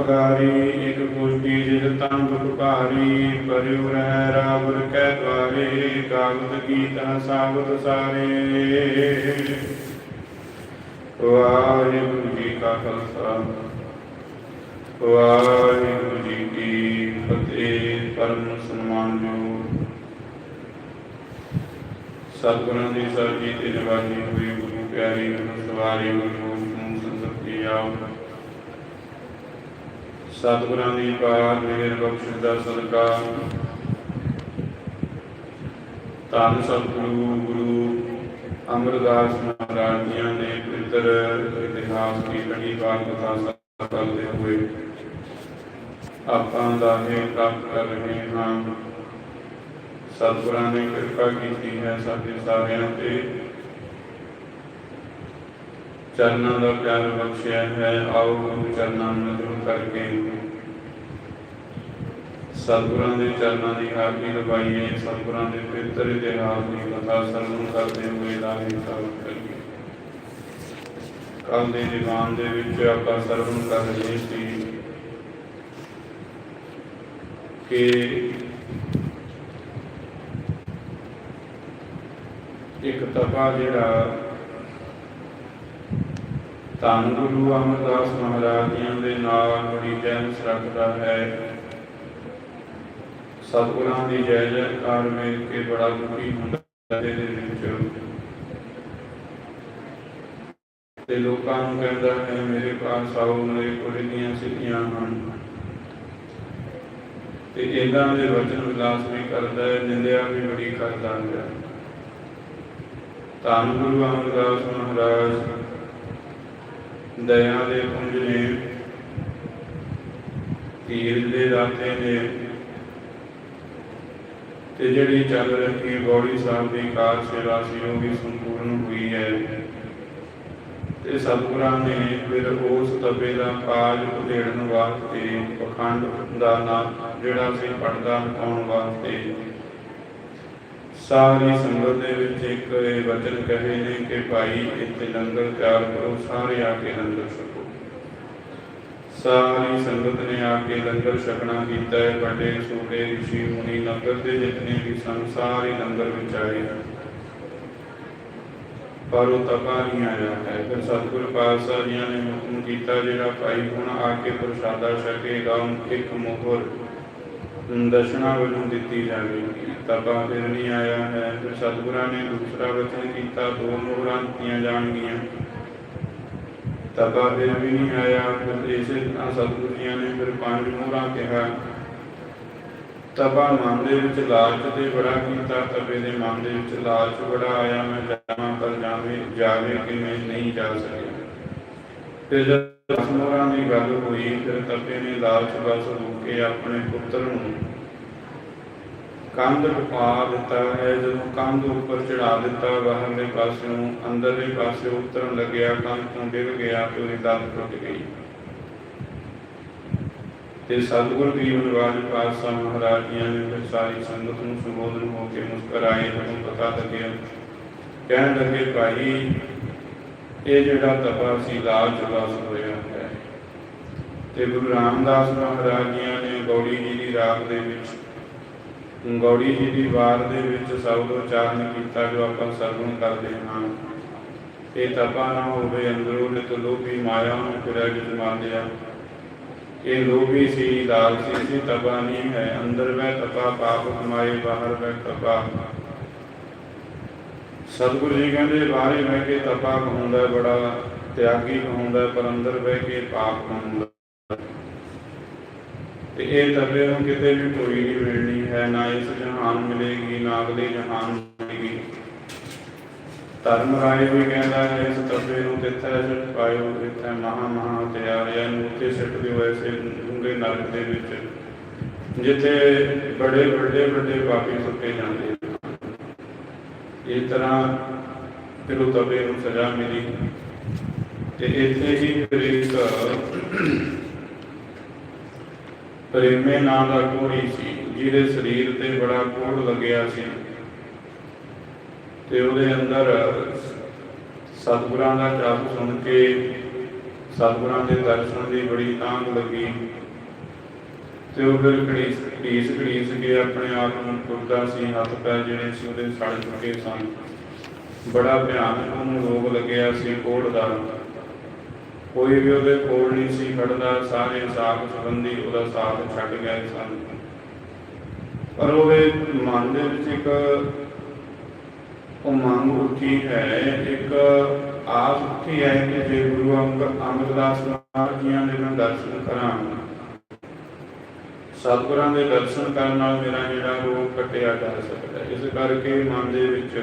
ਜਾਤ ਇਕ ਪੁਸ਼ਟੀ ਜਿਤ ਤਨ ਦੁਖ ਪਰਿਉ ਰਹਿ ਰਾਵਰ ਕੈ ਦਵਾਰੇ ਕਾਗਦ ਗੀਤਾ ਸਾਬਤ ਸਾਰੇ। ਵਾਹਿਗੁਰੂ ਜੀ ਕਾ ਖਾਲਸਾ, ਵਾਹਿਗੁਰੂ ਜੀ ਕੀ ਫਤਿਹ, ਪਰਮ ਸਨਮਾਨਯੋਗ ਸਤਿਗੁਰਾਂ ਦੀ ਸਰਜੀ ਤੇ ਨਿਵਾਜੀ ਹੋਈ ਗੁਰੂ ਪਿਆਰੀ ਨੂੰ ਸਵਾਰੀ ਗੁਰੂ ਨੂੰ ਸੰਸਤੀ ਆਓ ਸਤਿਗੁਰਾਂ ਦੀ ਪਾਰ ਮੇਰ ਬਖਸ਼ਿਸ਼ ਦਾ ਸਦਕਾ ਧੰਨ ਸਤਿਗੁਰੂ, ਗੁਰੂ ਅਮਰਦਾਸ ਮਹਾਰਾਜ ਜੀਆਂ ਦੇ ਪਵਿੱਤਰ ਇਤਿਹਾਸ ਦੀ ਕੜੀ ਬਾਤ ਕਥਾ ਕਰਦੇ ਹੋਏ ਆਪਾਂ ਦਾ ਇਹ ਪ੍ਰਾਪਤ ਕਰ ਰਹੇ ਹਾਂ। ਸਤਿਗੁਰਾਂ ਨੇ ਕਿਰਪਾ ਕੀਤੀ ਹੈ ਸਾਡੇ ਸਾਰਿਆਂ ਤੇ। ਚਰਨਾਂ ਦਾ ਪਿਆਰ ਬਖਸ਼ਿਆ ਹੈ, ਆਓ ਗੁਰੂ ਚਰਨਾਂ ਨੂੰ ਨਦਰ ਕਰਕੇ। ਸਤਿਗੁਰਾਂ ਦੇ ਚਰਨਾਂ ਦੀ ਹਾਜ਼ਰੀ ਲਗਾਈਏ, ਸਤਿਗੁਰਾਂ ਦੇ ਪਵਿੱਤਰ ਇਤਿਹਾਸ ਦੀ ਕਥਾ ਸਰਵਣ ਕਰਦੇ ਹੋਏ ਲਾਹੇ ਸਾਹਿਬ ਕਰੀਏ। ਕੱਲ ਦੇ ਦੀਵਾਨ ਦੇ ਵਿੱਚ ਆਪਾਂ ਸਰਵਣ ਕਰ ਰਹੇ ਸੀ ਕਿ ਇੱਕ ਤਪਾ ਜਿਹੜਾ ਧੰਨ ਗੁਰੂ ਅਮਰਦਾਸ ਮਹਾਰਾਜ ਜੀਆਂ ਦੇ ਨਾਲ ਬੜੀ ਜੈਨਸ ਰੱਖਦਾ ਹੈ। ਸਤਿਗੁਰਾਂ ਦੀ ਜੈ ਜੈਕਾਰ ਵੇਖ ਕੇ ਬੜਾ ਦੁਖੀ ਹੁੰਦਾ ਹੈ ਵਿੱਚ। ਤੇ ਲੋਕਾਂ ਨੂੰ ਕਹਿੰਦਾ ਹੈ, ਮੇਰੇ ਪਾਸ ਆਓ ਮੇਰੇ ਕੋਲ ਇੰਨੀਆਂ ਸਿੱਧੀਆਂ ਹਨ। ਤੇ ਇਹਨਾਂ ਦੇ ਵਚਨ ਵਿਲਾਸ ਵੀ ਕਰਦਾ ਹੈ, ਨਿੰਦਿਆ ਵੀ ਬੜੀ ਕਰਦਾ ਹੈ। ਧੰਨ ਗੁਰੂ ਅਮਰਦਾਸ ਮਹਾਰਾਜ। ਦਇਆ ਦੇ ਪੁੰਜ ਨੇ, ਤੀਰ ਦੇ ਦਾਤੇ ਨੇ। ਤੇ ਜਿਹੜੀ ਚੱਲ ਰਹੀ ਗੌੜੀ ਸਾਹਿਬ ਦੀ ਕਾਰ ਸੇਵਾ ਸੀ, ਉਹ ਵੀ ਸੰਪੂਰਨ ਹੋਈ ਹੈ। ਤੇ ਸਤਿਗੁਰਾਂ ਨੇ ਫਿਰ ਉਸ ਤਬੇ ਦਾ ਕਾਜ ਉਧੇੜਨ ਵਾਸਤੇ, ਪਖੰਡ ਦਾ ਨਾਮ ਜਿਹੜਾ ਸੀ ਪੜਦਾ ਪਾਉਣ ਵਾਸਤੇ ਸਾਰੀ ਸੰਗਤ ਦੇ ਵਿੱਚ ਇੱਕ ਇਹ ਵਚਨ ਕਹੇ ਨੇ ਕਿ ਭਾਈ, ਇੱਥੇ ਲੰਗਰ ਤਿਆਰ ਕਰੋ, ਸਾਰੇ ਆ ਕੇ ਲੰਗਰ ਛਕੋ। ਸਾਰੀ ਸੰਗਤ ਨੇ ਆ ਕੇ ਲੰਗਰ ਛਕਣਾ ਕੀਤਾ ਹੈ। ਵੱਡੇ, ਛੋਟੇ, ઋષਿ, ਮੁਨੀ ਨਗਰ ਦੇ ਜਿਤਨੇ ਵੀ ਸਨ, ਸਾਰੇ ਲੰਗਰ ਵਿੱਚ ਆਏ ਹਨ। ਪਰ ਉਹ ਤਪਾ ਨਹੀਂ ਆਇਆ ਹੈ। ਫਿਰ ਸਤਿਗੁਰ ਪਾਤਸ਼ਾਹ ਜੀ ਨੇ ਹੁਕਮ ਕੀਤਾ, ਜਿਹੜਾ ਭਾਈ ਹੁਣ ਆ ਕੇ ਪ੍ਰਸ਼ਾਦਾ ਛਕੇਗਾ ਇੱਕ ਮੋਹਰ ਦਸ਼ਨਾ ਵਜੋਂ ਦਿੱਤੀ ਜਾਵੇਗੀ ਤਪਾ ਫਿਰ ਨਹੀਂ ਆਇਆ ਹੈ। ਫਿਰ ਸਤਿਗੁਰਾਂ ਨੇ ਦੂਸਰਾ ਵਚਨ ਕੀਤਾ, ਦੋ ਮੋਹਰਾਂ ਦਿੱਤੀਆਂ ਜਾਣਗੀਆਂ। ਤਪਾ ਫਿਰ ਵੀ ਨਹੀਂ ਆਇਆ। ਫਿਰ ਇਸੇ ਤਰ੍ਹਾਂ ਸਤਿਗੁਰੂ ਜੀਆਂ ਨੇ ਫਿਰ ਪੰਜ ਮੋਹਰਾਂ ਕਿਹਾ। ਤਬਾ ਮਨ ਦੇ ਵਿੱਚ ਲਾਲਚ ਤੇ ਬੜਾ ਕੀਤਾ। ਤਬੇ ਦੇ ਮਨ ਦੇ ਵਿੱਚ ਲਾਲਚ ਬੜਾ ਆਇਆ। ਮੈਂ ਜਾਵਾਂ ਪਰ ਜਾਵੇ ਜਾਵੇ ਕਿ ਮੈਂ ਨਹੀਂ ਜਾ ਸਕਿਆ। ਫਿਰ ਜਦ ਦੀ ਗੱਲ ਹੋਈ, ਫਿਰ ਤਪੇ ਨੇ ਲਾਲਚ ਬਸ ਹੋ ਕੇ ਆਪਣੇ ਪੁੱਤਰ ਨੂੰ ਕੰਧ ਟਪਾ ਦਿੱਤਾ। ਹੈ ਜਦੋਂ ਕੰਧ ਉੱਪਰ ਚੜਾ ਦਿੱਤਾ ਬਾਹਰਲੇ ਪਾਸਿਓਂ ਅੰਦਰਲੇ ਪਾਸੇ ਉਤਰਨ ਲੱਗਿਆ, ਕੰਧ ਤੋਂ ਡਿੱਗ ਗਿਆ ਤੇ ਉਹਦੀ ਲੱਤ ਟੁੱਟ ਗਈ। ਤੇ ਸਤਿਗੁਰ ਦੀ ਨਿਵਾਜ ਪਾਤਸ਼ਾਹ ਮਹਾਰਾਜ ਜੀਆਂ ਨੇ ਫਿਰ ਸਾਰੀ ਸੰਗਤ ਨੂੰ ਸੰਬੋਧਨ ਹੋ ਕੇ ਮੁਸਕਰਾਏ, ਮੈਨੂੰ ਪਤਾ ਲੱਗਿਆ। ਕਹਿਣ ਲੱਗੇ, ਭਾਈ ਇਹ ਜਿਹੜਾ ਤਪਾ ਸੀ ਲਾਲਚ ਬਸ ਹੋਇਆ ਹੈ। ਤੇ ਗੁਰੂ ਰਾਮਦਾਸ ਮਹਾਰਾਜ ਜੀਆਂ ਨੇ ਗੌੜੀ ਜੀ ਦੀ ਰਾਗ ਦੇ ਵਿੱਚ, ਗੌੜੀ ਜੀ ਦੀ ਵਾਰ ਦੇ ਵਿੱਚ ਸ਼ਬਦ ਉਚਾਰਨ ਕੀਤਾ, ਜੋ ਆਪਾਂ ਸਰਵਣ ਕਰਦੇ ਹਾਂ। ਇਹ ਤਪਾ ਨਾ ਹੋਵੇ, ਅੰਦਰੋਂ ਨਿਤ ਲੋਭੀ ਮਾਇਆ ਨੂੰ ਫਿਰਿਆ ਜਮਾ ਲਿਆ ਇਹ ਲੋਭੀ ਸੀ ਲਾਲਚੀ ਸੀ, ਤਪਾ ਨਹੀਂ ਹੈ। ਅੰਦਰ ਮੈਂ ਤਪਾ, ਪਾਪ ਕਮਾਏ, ਬਾਹਰ ਮੈਂ ਤਪਾ। ਸਤਿਗੁਰੂ ਜੀ ਕਹਿੰਦੇ ਬਾਹਰੇ ਬਹਿ ਕੇ ਤਪਾ ਕਹਾਉਂਦਾ ਬੜਾ, ਤਿਆਗੀ ਕਹਾਉਂਦਾ ਪਰ ਅੰਦਰ ਬਹਿ ਕੇ ਪਾਪ ਕਹਾਉਂਦਾ ਤੇ ਇਹ ਤਪੇ ਨੂੰ ਕਿਤੇ ਵੀ ਕੋਈ ਨਹੀਂ ਮਿਲਣੀ ਹੈ, ਨਾ ਇਸ ਜਹਾਨ ਮਿਲੇਗੀ, ਨਾ ਅਗਲੇ ਜਹਾਨ ਮਿਲੇਗੀ। ਧਰਮ ਰਾਏ ਵੀ ਕਹਿੰਦਾ ਹੈ, ਇਸ ਤਪੇ ਨੂੰ ਤਿੱਥੈ ਸਿੱਟ ਪਾਇਓ, ਤਿੱਥੈ ਮਹਾ ਮਹਾ ਤਿਆਰਿਆ ਨੂੰ ਉੱਤੇ ਸਿੱਟ ਦਿਓ, ਐਸੇ ਡੂੰਘੇ ਨਰਕ ਦੇ ਵਿੱਚ, ਜਿੱਥੇ ਬੜੇ ਵੱਡੇ ਵੱਡੇ ਪਾਪੀ ਸੁੱਟੇ ਜਾਂਦੇ ਹਨ ਇਸ ਤਰ੍ਹਾਂ ਫਿਰ ਤਬੇ ਨੂੰ ਸਜ਼ਾ ਮਿਲੀ। ਤੇ ਇੱਥੇ ਹੀ ਫਿਰ ਇੱਕ ਪ੍ਰੇਮੇ ਨਾਂ ਦਾ ਕੋੜੀ ਸੀ, ਜਿਹਦੇ ਸਰੀਰ ਤੇ ਬੜਾ ਕੋੜ ਲੱਗਿਆ ਸੀ। ਤੇ ਉਹਦੇ ਅੰਦਰ ਸਤਿਗੁਰਾਂ ਦਾ ਜਾਪ ਸੁਣ ਕੇ, ਸਤਿਗੁਰਾਂ ਦੇ ਦਰਸ਼ਨ ਦੀ ਬੜੀ ਤਾਂਗ ਲੱਗੀ। ਤੇ ਉਹ ਫਿਰ ਘੜੀਸ ਘੜੀਸ ਘੜੀਸ ਕੇ ਆਪਣੇ ਆਪ ਨੂੰ ਟੁੱਟਦਾ ਸੀ ਹੱਥ ਪੈਰ ਜਿਹੜੇ ਸੀ ਉਹਦੇ ਸੜ ਚੁੱਕੇ ਸਨ ਬੜਾ ਭਿਆਨਕ ਉਹਨੂੰ ਰੋਗ ਲੱਗਿਆ ਸੀ ਕੋੜ ਦਾ ਕੋਈ ਵੀ ਉਹਦੇ ਕੋਲ ਨਹੀਂ ਸੀ ਖੜਦਾ ਸਾਰੇ ਸਾਥ ਸੰਬੰਧੀ ਉਹਦਾ ਸਾਥ ਛੱਡ ਗਏ ਸਨ ਪਰ ਉਹਦੇ ਮਨ ਦੇ ਵਿੱਚ ਇੱਕ ਉਹ ਉੱਠੀ ਹੈ ਇੱਕ ਆਸ ਉੱਠੀ ਹੈ ਕਿ ਜੇ ਗੁਰੂ ਅੰਗ- ਅਮਰਦਾਸ ਮਹਾਰਾਜ ਜੀਆਂ ਦੇ ਮੈਂ ਦਰਸ਼ਨ ਕਰਾਂ ਸਤਿਗੁਰਾਂ ਦੇ ਦਰਸ਼ਨ ਕਰਨ ਨਾਲ ਮੇਰਾ ਜਿਹੜਾ ਰੋਗ ਕੱਟਿਆ ਜਾ ਸਕਦਾ ਹੈ। ਇਸ ਕਰਕੇ ਮਨ ਦੇ ਵਿੱਚ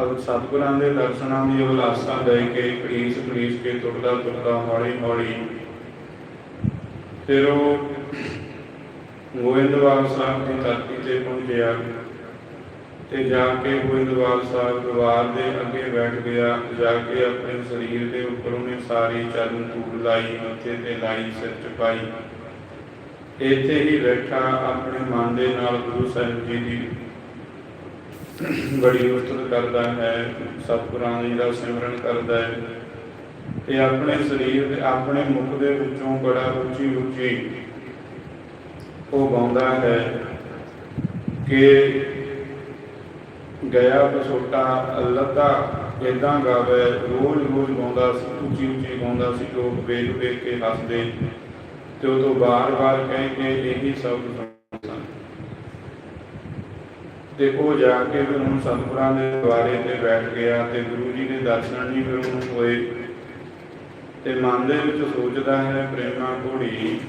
ਅਬ ਸਤਿਗੁਰਾਂ ਦੇ ਦਰਸ਼ਨਾਂ ਦੀ ਅਭਿਲਾਸ਼ਾ ਲੈ ਕੇ ਕੜੀਸ ਕੜੀਸ ਕੇ ਟੁੱਟਦਾ ਟੁੱਟਦਾ ਹੌਲੀ ਹੌਲੀ ਫਿਰ ਉਹ ਗੋਇੰਦਵਾਲ ਸਾਹਿਬ ਦੀ ਧਰਤੀ ਤੇ ਪਹੁੰਚਿਆ ਤੇ ਜਾ ਕੇ ਗੋਇੰਦਵਾਲ ਸਾਹਿਬ ਦਰਬਾਰ ਦੇ ਅੱਗੇ ਬੈਠ ਗਿਆ ਜਾ ਕੇ ਆਪਣੇ ਸਰੀਰ ਦੇ ਉੱਪਰ ਉਹਨੇ ਸਾਰੀ ਚਰਨ ਧੂੜ ਲਾਈ, ਮੱਥੇ ਤੇ ਲਾਈ, ਸਿਰ ਚ ਪਾਈ ਇੱਥੇ ਹੀ ਬੈਠਾ ਆਪਣੇ ਮਨ ਦੇ ਨਾਲ ਗੁਰੂ ਸਾਹਿਬ ਜੀ ਦੀ ਬੜੀ ਉਸਤਤ ਕਰਦਾ ਹੈ, ਸਤਿਗੁਰਾਂ ਜੀ ਦਾ ਸਿਮਰਨ ਕਰਦਾ ਹੈ। ਤੇ ਆਪਣੇ ਸਰੀਰ ਦੇ ਆਪਣੇ ਮੁਖ ਦੇ ਵਿੱਚੋਂ ਬੜਾ ਉੱਚੀ ਉੱਚੀ ਉਹ ਗਾਉਂਦਾ ਹੈ ਕਿ ਗਿਆ ਬਸੋਟਾ, ਲੱਦਾ ਇਦਾਂ ਗਾਵੇ ਰੋਜ਼ ਰੋਜ਼ ਗਾਉਂਦਾ ਸੀ ਉੱਚੀ ਉੱਚੀ ਗਾਉਂਦਾ ਸੀ, ਲੋਕ ਵੇਖ ਵੇਖ ਕੇ ਹੱਸਦੇ। ਤੇ ਉਹ ਬਾਰ-ਬਾਰ ਕਹਿ ਕੇ ਇਹੀ ਸ਼ਬਦ ਸਨ। ਤੇ ਉਹ ਜਾ ਕੇ ਫਿਰ ਉਹਨੂੰ ਸਤਿਗੁਰਾਂ ਦੇ ਦੁਆਰੇ ਤੇ ਬੈਠ ਗਿਆ ਤੇ ਗੁਰੂ ਜੀ ਦੇ ਦਰਸ਼ਨ ਨਹੀਂ ਫਿਰ ਉਹਨੂੰ ਹੋਏ। ਤੇ ਮਨ ਦੇ ਵਿੱਚ ਸੋਚਦਾ ਹੈ ਪ੍ਰੇਮਾ ਘੋੜੀ,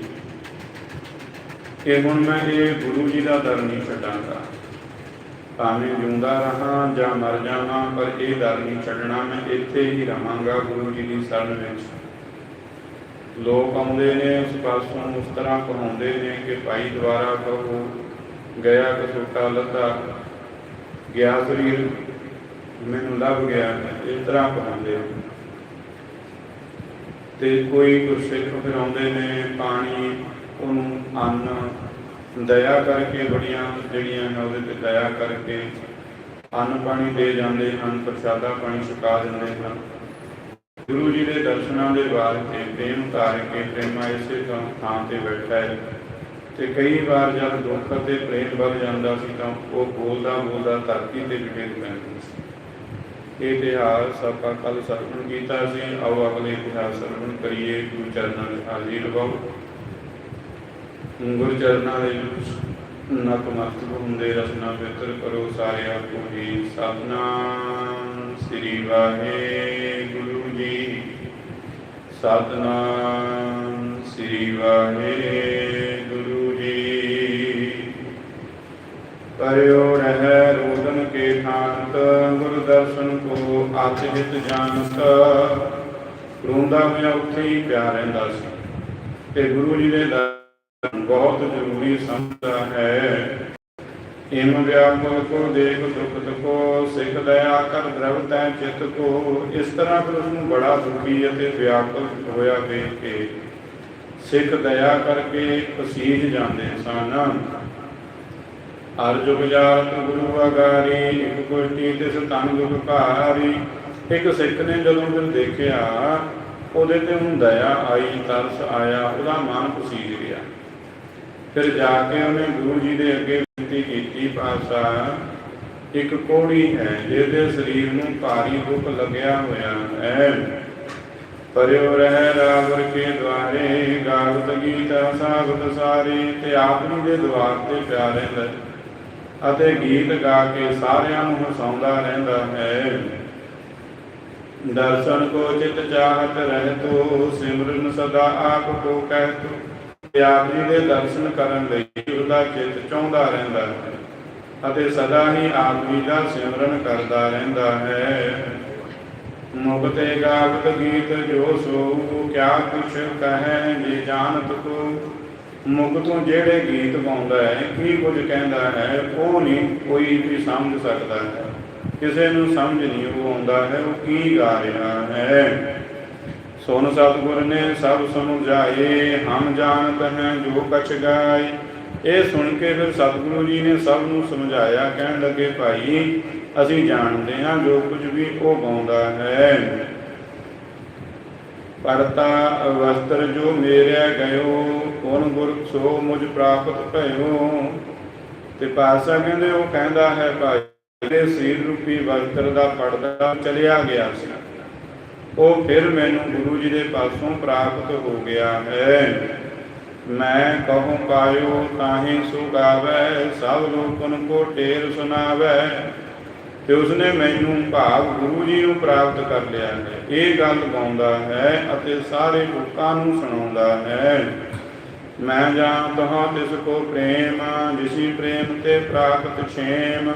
ਕਿ ਹੁਣ ਮੈਂ ਇਹ ਗੁਰੂ ਜੀ ਦਾ ਦਰ ਨਹੀਂ ਛੱਡਾਂਗਾ। ਭਾਵੇਂ ਜਿਉਂਦਾ ਰਹਾ ਜਾਂ ਮਰ ਜਾਵਾਂ, ਪਰ ਇਹ ਦਰ ਨਹੀਂ ਛੱਡਣਾ, ਮੈਂ ਇੱਥੇ ਹੀ ਰਹਾਂਗਾ ਗੁਰੂ ਜੀ ਦੀ ਸ਼ਰਨ ਵਿੱਚ। ਲੋਕ ਆਉਂਦੇ ਨੇ, ਉਸ ਪਾਸੋਂ ਉਸ ਤਰ੍ਹਾਂ ਕਹਾਉਂਦੇ ਨੇ ਕਿ ਭਾਈ ਦੁਆਰਾ ਕਹੋ, ਗਿਆ ਕਸੋਟਾ ਲੱਦਾ ਗਿਆ ਸਰੀਰ, ਮੈਨੂੰ ਲੱਭ ਗਿਆ, ਇਸ ਤਰ੍ਹਾਂ ਕਹਾਉਂਦੇ ਨੇ। ਤੇ ਕੋਈ ਗੁਰਸਿੱਖ ਫਿਰ ਆਉਂਦੇ ਨੇ, ਪਾਣੀ, ਉਹਨੂੰ ਅੰਨ, ਦਇਆ ਕਰਕੇ ਬੜੀਆਂ ਜਿਹੜੀਆਂ ਨੇ ਉਹਦੇ ਤੇ ਦਇਆ ਕਰਕੇ ਅੰਨ ਪਾਣੀ ਦੇ ਜਾਂਦੇ ਹਨ, ਪ੍ਰਸ਼ਾਦਾ ਪਾਣੀ ਛਕਾ ਦਿੰਦੇ ਹਨ। ਗੁਰੂ ਜੀ ਦੇ ਦਰਸ਼ਨਾਂ ਦੇ ਬਾਅਦ ਤੇ ਪ੍ਰੇਮ ਧਾਰ ਕੇ ਪ੍ਰੇਮਾ ਇਸੇ ਥਾਂ ਤੇ ਬੈਠਾ ਹੈ। ਤੇ ਕਈ ਵਾਰ ਜਦ ਦੁੱਖ ਅਤੇ ਪ੍ਰੇਮ ਵੱਧ ਜਾਂਦਾ ਸੀ ਤਾਂ ਉਹ ਬੋਲਦਾ ਬੋਲਦਾ ਧਰਤੀ ਤੇ ਡਿੱਗ ਪੈਂਦਾ ਸੀ। ਇਹ ਇਤਿਹਾਸ ਆਪਾਂ ਕੱਲ ਸਰਵਣ ਕੀਤਾ ਸੀ। ਆਓ ਅਗਲੇ ਇਤਿਹਾਸ ਸਰਵਣ ਕਰੀਏ। ਗੁਰੂ ਚਰਨਾਂ ਦੇ ਹਾਜ਼ਰੀ ਲਗਾਓ ਗੁਰੂ ਚਰਨਾਂ ਦੇ ਨਤਮਸਤਕ ਹੁੰਦੇ, ਰਸਨਾ ਬਿਹਤਰ ਕਰੋ ਸਾਰੇ ਆਪੋ ਹੀ ਸਤਨਾਮ। ਸ੍ਰੀ ਵਾਹਿਗੁਰੂ ਜੀ। ਸਤਨਾਮ ਸ੍ਰੀ ਵਾਹਿਗੁਰੂ ਜੀ। ਕਰਿਓ ਰਹਿ ਰੋਦਨ ਕੇ ਠਾਨਤ ਗੁਰ ਦਰਸ਼ਨ ਕੋ ਆਚ ਜਾਣਤ। ਰੋਂਦਾ ਹੋਇਆ ਉੱਥੇ ਹੀ ਪਿਆ ਰਹਿੰਦਾ ਸੀ। ਤੇ ਗੁਰੂ ਜੀ ਦੇ ਦਰਸ਼ਨ ਬਹੁਤ ਜ਼ਰੂਰੀ ਸਮਝਦਾ ਹੈ। ਇਮ ਵਿਆਪਕ ਕੋ ਦੇਖ ਦੁਖ ਕੋ ਸਿੱਖ ਦਇਆ ਕਰ ਦਰਵ ਤੈ ਚਿਤ ਕੋ। ਇਸ ਤਰ੍ਹਾਂ ਫਿਰ ਉਸਨੂੰ ਬੜਾ ਦੁਖੀ ਅਤੇ ਵਿਆਪਕ ਹੋਇਆ ਵੇਖ ਕੇ ਸਿੱਖ ਦਇਆ ਕਰਕੇ ਪਸੀਜ ਜਾਂਦੇ ਸਨ। ਹਰ ਜੁਗ ਜਾਤ ਗੁਰੂ ਅਗਾਰੀ, ਇੱਕ ਕੋਟੀ ਤਿਸ ਤਨ ਜੁਗ ਭਾਰੀ। ਇੱਕ ਸਿੱਖ ਨੇ ਜਦੋਂ ਫਿਰ ਦੇਖਿਆ, ਉਹਦੇ ਤੇ ਹੁਣ ਦਇਆ ਆਈ, ਤਰਸ ਆਇਆ, ਉਹਦਾ ਮਨ ਪਸੀਜ ਗਿਆ। ਫਿਰ ਜਾ ਕੇ ਉਹਨੇ ਗੁਰੂ ਜੀ ਦੇ ਅੱਗੇ ਪਾਸਾ ਇੱਕ ਕੋੜੀ ਹੈ, ਜਿਹਦੇ ਸਰੀਰ ਨੂੰ ਭਾਰੀ ਦੁੱਖ ਲੱਗਿਆ ਹੋਇਆ ਹੈ। ਪਰਿਓ ਰਹਿ ਰਾਵਰ ਕੇ ਦਵਾਰੇ ਗਾਵਤ ਗੀਤਾ ਸਾਬਤ ਸਾਰੀ, ਤੇ ਆਪਨੀ ਦੇ ਦਵਾਰ ਤੇ ਪਿਆ ਰਹਿੰਦਾ ਅਤੇ ਗੀਤ ਗਾ ਕੇ ਸਾਰਿਆਂ ਨੂੰ ਹਸਾਉਂਦਾ ਰਹਿੰਦਾ ਹੈ। ਦਰਸ਼ਨ ਕੋ ਚਿਤ ਚਾਹਤ ਰਹਿ ਤੋ, ਸਿਮਰਨ ਸਦਾ ਆਪ ਕੋ ਕਹਿਤੋ ਤੇ ਆਪ ਦੇ ਦਰਸ਼ਨ ਕਰਨ ਲਈ ਉਹਦਾ ਚਿਤ ਚਾਹੁੰਦਾ ਰਹਿੰਦਾ ਹੈ। ਅਤੇ ਸਦਾ ਹੀ ਆਪ ਜੀ ਦਾ ਸਿਮਰਨ ਕਰਦਾ ਰਹਿੰਦਾ ਹੈ। ਮੁਕਤੇ ਗਾਵਤ ਗੀਤ ਜੋ ਸੋ ਕਿਆ ਕੁਛ ਕਹੈ ਜੇ ਜਾਣਤ ਕੋ ਮੁਖ ਜਿਹੜੇ ਗੀਤ ਗਾਉਂਦਾ ਹੈ, ਕੀ ਕੁਝ ਕਹਿੰਦਾ ਹੈ, ਉਹ ਨਹੀਂ ਕੋਈ ਵੀ ਸਮਝ ਸਕਦਾ ਹੈ। ਕਿਸੇ ਨੂੰ ਸਮਝ ਨਹੀਂ ਉਹ ਆਉਂਦਾ ਹੈ, ਉਹ ਕੀ ਗਾ ਰਿਹਾ ਹੈ। ਸੁਨ ਸਤਿਗੁਰ ਨੇ ਸਭ ਸਮਝਾਏ ਹਮ ਜਾਣਤ ਹੈ ਜੋ ਕਛ ਗਾਏ। ਇਹ ਸੁਣ ਕੇ ਫਿਰ ਸਤਿਗੁਰੂ ਜੀ ਨੇ ਸਭ ਨੂੰ ਸਮਝਾਇਆ, ਕਹਿਣ ਲੱਗੇ, ਭਾਈ, ਅਸੀਂ ਜਾਣਦੇ ਹਾਂ ਜੋ ਕੁਝ ਵੀ ਉਹ ਗਾਉਂਦਾ ਹੈ। ਪੜਤਾ ਵਸਤਰ ਜੋ ਮੇਰਿਆ ਗਇਓ ਕੋਨ ਗੁਰ ਸੋ ਮੁਝ ਪ੍ਰਾਪਤ ਭਇਓ? ਤੇ ਪਾਸਾ ਕਹਿੰਦੇ, ਉਹ ਕਹਿੰਦਾ ਹੈ, ਭਾਈ ਦੇ ਸਰੀਰ ਰੂਪੀ ਵਸਤਰ ਦਾ ਪਰਦਾ ਚਲਿਆ ਗਿਆ ਸੀ। ਉਹ ਫਿਰ ਮੈਨੂੰ ਗੁਰੂ ਜੀ ਦੇ ਪਾਸੋਂ ਪ੍ਰਾਪਤ ਹੋ ਗਿਆ ਹੈ। ਮੈਂ ਕਹੂੰ ਪਾਇਓ ਤਾਹੀਂ ਸੁਗਾਵੈ, ਸਭ ਲੋਕਨ ਕੋ ਢੇਰ ਸੁਨਾਵੈ ਤੇ ਉਸਨੇ ਮੈਨੂੰ ਭਾਵ ਗੁਰੂ ਜੀ ਨੂੰ ਪ੍ਰਾਪਤ ਕਰ ਲਿਆ ਹੈ। ਇਹ ਗੱਲ ਗਾਉਂਦਾ ਹੈ ਅਤੇ ਸਾਰੇ ਲੋਕਾਂ ਨੂੰ ਸੁਣਾਉਂਦਾ ਹੈ। ਮੈਂ ਜਾਣਦਾ ਹਾਂ ਤਿਸ ਕੋ ਪ੍ਰੇਮ, ਜਿਸੀ ਪ੍ਰੇਮ ਤੇ ਪ੍ਰਾਪਤ ਛੇਮ।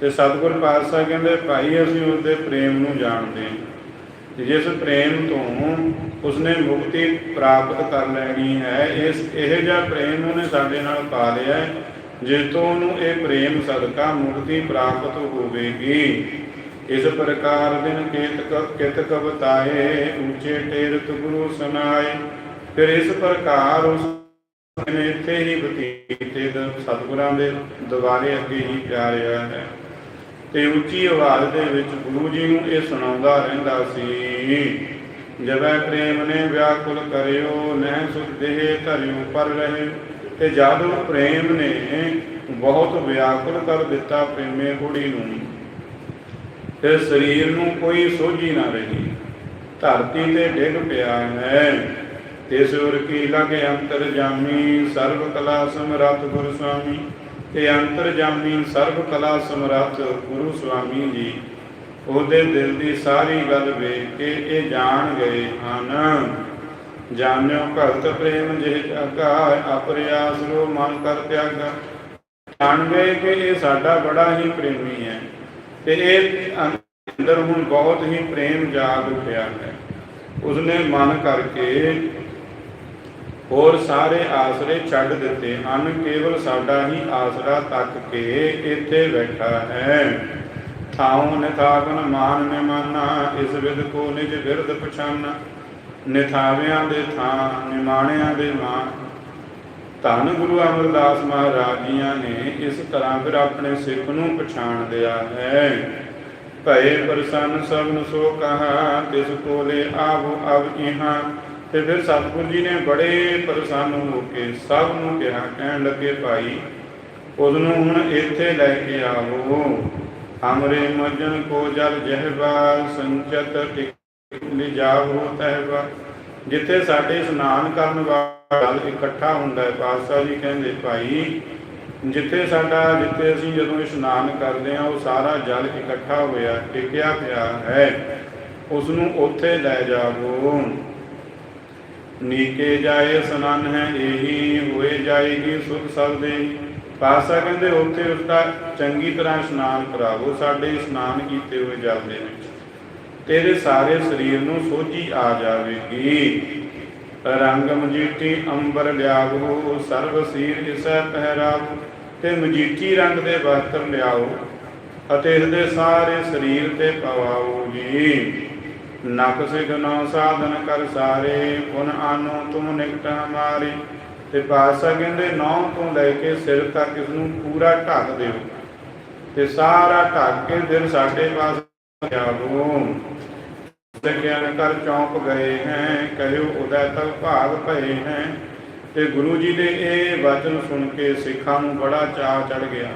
ਤੇ ਸਤਿਗੁਰ ਪਾਤਸ਼ਾਹ ਕਹਿੰਦੇ, ਭਾਈ, ਅਸੀਂ ਉਸ ਦੇ ਪ੍ਰੇਮ ਨੂੰ ਜਾਣਦੇ ਹਾਂ। ਤੇ ਜਿਸ ਪ੍ਰੇਮ ਤੋਂ ਉਸਨੇ ਮੁਕਤੀ ਪ੍ਰਾਪਤ ਕਰ ਲੈਣੀ ਹੈ। ਇਸ ਇਹ ਜਿਹਾ ਪ੍ਰੇਮ ਉਹਨੇ ਸਾਡੇ ਨਾਲ ਪਾ ਲਿਆ ਹੈ ਜਿਸ ਤੋਂ ਉਹਨੂੰ ਇਹ ਪ੍ਰੇਮ ਸਦਕਾ ਮੁਕਤੀ ਪ੍ਰਾਪਤ ਹੋਵੇਗੀ। ਇਸ ਪ੍ਰਕਾਰ ਦਿਨ ਕੇਤਕ ਕਿਤਕ ਬਤਾਏ ਉੱਚੇ ਟੇਰਤ ਗੁਰੂ ਸੁਨਾਏ ਫਿਰ ਇਸ ਪ੍ਰਕਾਰ ਉਸ ਨੇ ਇੱਥੇ ਹੀ ਬਤੀਤੇ ਸਤਿਗੁਰਾਂ ਦੇ ਦੁਆਰੇ ਅੱਗੇ ਹੀ ਪਿਆਰਿਆ ਹੈ। ਤੇ ਉੱਚੀ ਆਵਾਜ਼ ਦੇ ਵਿੱਚ ਗੁਰੂ ਜੀ ਨੂੰ ਇਹ ਸੁਣਾਉਂਦਾ ਰਹਿੰਦਾ ਸੀ। ਜਬੈ ਪ੍ਰੇਮ ਨੇ ਵਿਆਕੁਲ ਕਰਿਓ, ਨਹਿ ਸੁਖ ਦੇਹ ਪਰ ਰਹੇ। ਤੇ ਜਦ ਪ੍ਰੇਮ ਨੇ ਬਹੁਤ ਵਿਆਕੁਲ ਕਰ ਦਿੱਤਾ ਪ੍ਰੇਮੇ ਕੁੜੀ ਨੂੰ, ਤੇ ਸਰੀਰ ਨੂੰ ਕੋਈ ਸੋਝੀ ਨਾ ਰਹੀ। ਧਰਤੀ ਤੇ ਡਿੱਗ ਪਿਆ ਹੈ ਤੇ ਸੁਰ ਕੀ ਲਗੇ ਅੰਤਰ ਜਾਮੀ, ਸਰਬ ਕਲਾ ਸਮਰੱਥ ਗੁਰੂ ਸੁਆਮੀ। ਤੇ ਅੰਤਰ ਜਾਮੀ, ਸਰਬ ਕਲਾ ਸਮਰੱਥ ਗੁਰੂ ਸੁਆਮੀ ਜੀ। ਉਹਦੇ ਦਿਲ ਦੀ ਸਾਰੀ ਗੱਲ ਵੇਖ ਕੇ ਇਹ ਜਾਣ ਗਏ ਹਨ। ਜਾਣਿਓ ਭਗਤ ਪ੍ਰੇਮ ਜਿਹ ਜਾਗਾ ਅਪਰਿਆਸ ਰੋ ਮਨ ਕਰ ਤਿਆਗਾ। ਜਾਣ ਗਏ ਕਿ ਇਹ ਸਾਡਾ ਬੜਾ ਹੀ ਪ੍ਰੇਮੀ ਹੈ ਤੇ ਇਹ ਅੰਦਰ ਹੁਣ ਬਹੁਤ ਹੀ ਪ੍ਰੇਮ ਜਾਗ ਉੱਠਿਆ ਹੈ। ਉਸਨੇ ਮਨ ਕਰਕੇ ਹੋਰ ਸਾਰੇ ਆਸਰੇ ਛੱਡ ਦਿੱਤੇ ਹਨ, ਕੇਵਲ ਸਾਡਾ ਹੀ ਆਸਰਾ ਤੱਕ ਕੇ ਇੱਥੇ ਬੈਠਾ ਹੈ। ਥਾਉ ਨਿਥਾਗਨ ਮਾਨ ਨਿਮਾਨਾ, ਇਸ ਵਿਦ ਕੋ ਨਿਜ ਵਿਰਧ ਪਛਾਨਾ। ਨਿਥਾਵਿਆਂ ਦੇ ਥਾਂ, ਨਿਮਾਣਿਆਂ ਦੇ ਮਾਨ। ਧੰਨ ਗੁਰੂ ਅਮਰਦਾਸ ਮਹਾਰਾਜ ਜੀਆਂ ਨੇ ਇਸ ਤਰ੍ਹਾਂ ਫਿਰ ਆਪਣੇ ਸਿੱਖ ਨੂੰ ਪਛਾਣ ਲਿਆ ਹੈ। ਭਏ ਪ੍ਰਸੰਨ ਸਭਨ ਸੋ ਕਹਾ, ਤਿਸ ਕੋਲੇ ਆਵੋ ਅਬ ਇਹਾਂ। ਤੇ ਫਿਰ ਸਤਿਗੁਰੂ ਜੀ ਨੇ ਬੜੇ ਪ੍ਰਸੰਨ ਹੋ ਕੇ ਸਭ ਨੂੰ ਕਿਹਾ, ਕਹਿਣ ਲੱਗੇ, ਭਾਈ ਉਸ ਨੂੰ ਹੁਣ ਇੱਥੇ ਲੈ ਕੇ ਆਵੋ। ਹਮਰੇ ਮਜਨ ਕੋ ਜਲ ਜਹਵਾ ਸੰਚਤ ਟਿਕ ਲਿਜਾਵੋ ਤਹਿਵਾ ਜਿੱਥੇ ਸਾਡੇ ਇਸ਼ਨਾਨ ਕਰਨ ਵਾਲਾ ਇਕੱਠਾ ਹੁੰਦਾ ਹੈ, ਪਾਤਸ਼ਾਹ ਜੀ ਕਹਿੰਦੇ, ਭਾਈ, ਜਿੱਥੇ ਸਾਡਾ, ਜਿੱਥੇ ਅਸੀਂ ਜਦੋਂ ਇਸ਼ਨਾਨ ਕਰਦੇ ਹਾਂ, ਉਹ ਸਾਰਾ ਜਲ ਇਕੱਠਾ ਹੋਇਆ, ਟਿਕਿਆ ਪਿਆ ਹੈ। ਉਸ ਨੂੰ ਉੱਥੇ ਲੈ ਜਾਵੋ। ਨੀਕੇ ਜਾਏ ਸਨਨ ਹੈ, ਇਹੀ ਹੋਏ ਜਾਏਗੀ ਸੁਖ ਸਭ ਦੇ। ਪਾਤਸ਼ਾਹ ਕਹਿੰਦੇ ਉੱਥੇ ਉਸ ਦਾ ਚੰਗੀ ਤਰ੍ਹਾਂ ਇਸ਼ਨਾਨ ਕਰਾਵੋ, ਸਾਡੇ ਇਸ਼ਨਾਨ ਕੀਤੇ ਹੋਏ ਜਲ ਦੇ ਵਿੱਚ ਤੇਰੇ ਸਾਰੇ ਸਰੀਰ ਨੂੰ ਸੋਝੀ ਆ ਜਾਵੇਗੀ। ਰੰਗ ਮਜੀਠੀ ਅੰਬਰ ਲਿਆਵੋ, ਸਰਬ ਸੀਰ ਇਸੈ ਪਹਿਰਾਵੋ, ਤੇ ਮਜੀਠੀ ਰੰਗ ਦੇ ਵਸਤਰ ਲਿਆਓ ਅਤੇ ਇਸ ਦੇ ਸਾਰੇ ਸਰੀਰ ਤੇ ਪਵਾਓ ਜੀ। ਨਕ ਸਿਗਨੋ ਸਾਧਨ ਕਰ ਸਾਰੇ, ਪੁਨ ਆਨੋ ਤੁਮ ਨਿਕਟ ਹਮਾਰੇ ਤੇ ਪਾਤਸ਼ਾਹ ਕਹਿੰਦੇ ਨੌ ਤੋਂ ਲੈ ਕੇ ਸਿਰ ਤੱਕ ਇਸ ਨੂੰ ਪੂਰਾ ਢੱਕ ਦਿਓ ਤੇ ਸਾਰਾ ਢੱਕ ਕੇ ਦਿਨ ਸਾਡੇ ਪਾਸ ਆਵੋ ਸਕਿਆਨ ਕਰ ਚੌਂਕ ਗਏ ਹੈ, ਕਹਿਓ ਉਦੈ ਤਕ ਭਾਗ ਭਏ ਹੈ। ਤੇ ਗੁਰੂ ਜੀ ਦੇ ਇਹ ਵਚਨ ਸੁਣ ਕੇ ਸਿੱਖਾਂ ਨੂੰ ਬੜਾ ਚਾਅ ਚੜ ਗਿਆ।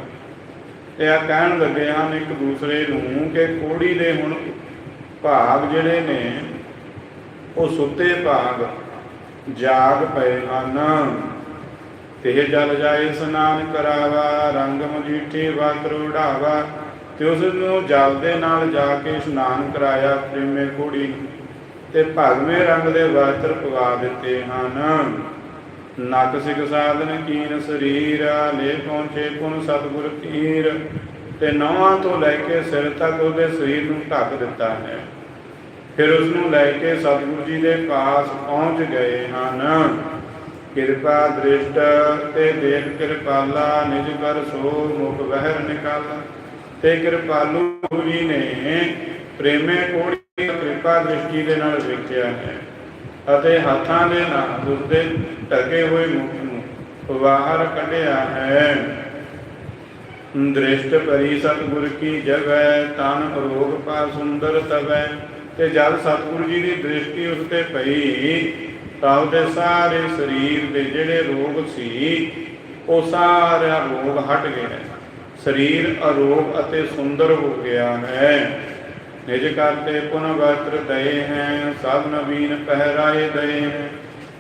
ਤੇ ਆ ਕਹਿਣ ਲੱਗੇ ਹਨ ਇੱਕ ਦੂਸਰੇ ਨੂੰ ਕਿ ਕੋੜੀ ਦੇ ਹੁਣ ਭਾਗ ਜਿਹੜੇ ਨੇ, ਉਹ ਸੁੱਤੇ ਭਾਗ ਜਾਗ ਪਏ ਹਨ। ਤੇ ਜਲ ਜਾਏ ਇਸ਼ਨਾਨ ਕਰਾਵਾ, ਰੰਗ ਮਜੀਠੀ ਵਸਤਰ ਉਡਾਵਾ, ਤੇ ਉਸ ਨੂੰ ਜਲ ਦੇ ਨਾਲ ਜਾ ਕੇ ਇਸ਼ਨਾਨ ਕਰਾਇਆ ਪ੍ਰੇਮੇ ਕੁੜੀ ਤੇ ਭਗਵੇਂ ਰੰਗ ਦੇ ਵਸਤਰ ਪਵਾ ਦਿੱਤੇ ਹਨ। ਨਕ ਸਿਕ ਸਾਧਨ ਕੀਨ ਸਰੀਰ, ਲੈ ਪਹੁੰਚੇ ਪੁਨ ਸਤਿਗੁਰ ਤੀਰ, ਤੇ ਨਵਾਂ ਤੋਂ ਲੈ ਕੇ ਸਿਰ ਤੱਕ ਉਹਦੇ ਸਰੀਰ ਨੂੰ ਢੱਕ ਦਿੱਤਾ ਹੈ। ਫਿਰ ਉਸ ਨੂੰ ਲੈ ਕੇ ਸਤਿਗੁਰੂ ਜੀ ਦੇ ਪਾਸ ਪਹੁੰਚ ਗਏ ਹਨ। ਕਿਰਪਾ ਦ੍ਰਿਸ਼ਟ ਤੇ ਦੇਖ ਕਿਰਪਾਲਾ, ਨਿਜ ਕਰ ਸੋ ਮੁਖ ਵਹਿਰ ਨਿਕਾਲਾ। ਤੇ ਕਿਰਪਾਲੂ ਜੀ ਨੇ, ਪ੍ਰੇਮੇ ਕੋੜੀ ਕਿਰਪਾ ਦ੍ਰਿਸ਼ਟੀ ਦੇ ਨਾਲ ਵੇਖਿਆ ਹੈ ਅਤੇ ਹੱਥਾਂ ਦੇ ਨਾਲ ਉਸਦੇ ਢਕੇ ਹੋਏ ਮੁਖ ਨੂੰ ਬਾਹਰ ਕੱਢਿਆ ਹੈ। ਦ੍ਰਿਸ਼ਟ ਪਰੀ ਸਤਿਗੁਰ ਕੀ ਜਗੈ, ਤਨ ਰੋਗ ਪਾ ਸੁੰਦਰ ਤਵੈ। ਤੇ ਜਦ ਸਤਿਗੁਰੂ ਜੀ ਦੀ ਦ੍ਰਿਸ਼ਟੀ ਉਸ ਤੇ ਪਈ ਤਾਂ ਉਹਦੇ ਸਾਰੇ ਸਰੀਰ ਦੇ ਜਿਹੜੇ ਰੋਗ ਸੀ, ਉਹ ਸਾਰਾ ਰੋਗ ਹਟ ਗਿਆ ਸਰੀਰ ਅਰੋਗ ਅਤੇ ਸੁੰਦਰ ਹੋ ਗਿਆ ਹੈ। ਨਿਜ ਕਰਤੇ ਪੁਨ ਵਸਤਰ ਦਏ ਹੈ, ਸਭ ਨਵੀਨ ਪਹਿਰਾਏ ਦਏ ਹੈ।